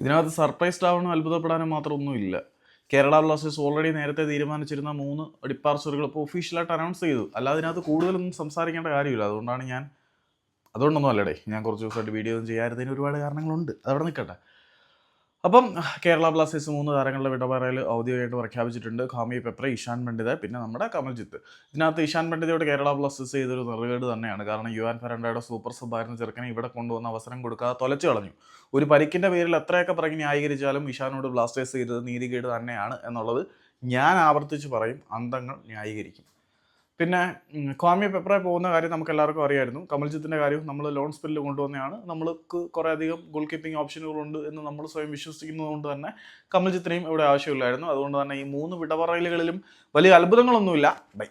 ഇതിനകത്ത് സർപ്രൈസ്ഡ് ആവണം അത്ഭുതപ്പെടാനും മാത്രം ഒന്നുമില്ല. കേരള ബ്ലാസ്റ്റേഴ്സ് ഓൾറെഡി നേരത്തെ തീരുമാനിച്ചിരുന്ന മൂന്ന് ഡിപ്പാർച്ചറുകൾ ഇപ്പോൾ ഒഫീഷ്യലായിട്ട് അനൗൺസ് ചെയ്തു. അല്ലാതെ ഇതിനകത്ത് കൂടുതലൊന്നും സംസാരിക്കേണ്ട കാര്യമില്ല. അതുകൊണ്ടാണ് ഞാൻ അതുകൊണ്ടൊന്നും അല്ലടേ ഞാൻ കുറച്ച് ദിവസമായിട്ട് വീഡിയോ ഒന്നും ചെയ്യാത്തതിന് ഒരുപാട് കാരണങ്ങളുണ്ട്. അതവിടെ നിൽക്കട്ടെ. അപ്പം കേരള ബ്ലാസ്റ്റേഴ്സ് മൂന്ന് താരങ്ങളുടെ വിടപറയൽ ഔദ്യോഗികമായിട്ട് പ്രഖ്യാപിച്ചിട്ടുണ്ട്. ഖാമി പെപ്ര ഇഷാൻ പണ്ഡിത പിന്നെ നമ്മുടെ കമൽജിത്ത്. ഇതിനകത്ത് ഇഷാൻ പണ്ഡിതയോട് കേരള ബ്ലാസ്റ്റേഴ്സ് ചെയ്തൊരു നെറുകേട് തന്നെയാണ്. കാരണം യുവാൻ ഫെറണ്ടയുടെ സൂപ്പർ സബായിരുന്ന ചെറുക്കനെ ഇവിടെ കൊണ്ടുവന്ന അവസരം കൊടുക്കാതെ തൊലച്ചു കളഞ്ഞു. ഒരു പരിക്കിന്റെ പേരിൽ എത്രയൊക്കെ പറഞ്ഞ് ന്യായീകരിച്ചാലും ഇഷാനോട് ബ്ലാസ്റ്റേഴ്സ് ചെയ്തത് നീതികേട് തന്നെയാണ് എന്നുള്ളത് ഞാൻ ആവർത്തിച്ച് പറയും. അന്തങ്ങൾ ന്യായീകരിക്കും. പിന്നെ ക്വാമി പെപ്ര പോകുന്ന കാര്യം നമുക്ക് എല്ലാവർക്കും അറിയായിരുന്നു. കമൽജിത്തിന്റെ കാര്യം നമ്മൾ ലോൺ സ്പെല്ലിൽ കൊണ്ടുവന്നതാണ് നമ്മൾക്ക് കുറേ അധികം ഗോൾ കീപ്പിംഗ് ഓപ്ഷനുകളുണ്ട് എന്ന് നമ്മൾ സ്വയം വിശ്വസിക്കുന്നതുകൊണ്ട് തന്നെ കമൽജിത്തിനെയും ഇവിടെ ആവശ്യമില്ലായിരുന്നു. അതുകൊണ്ട് തന്നെ ഈ മൂന്ന് വിടപറയലുകളിലും വലിയ അത്ഭുതങ്ങളൊന്നുമില്ല. ബൈ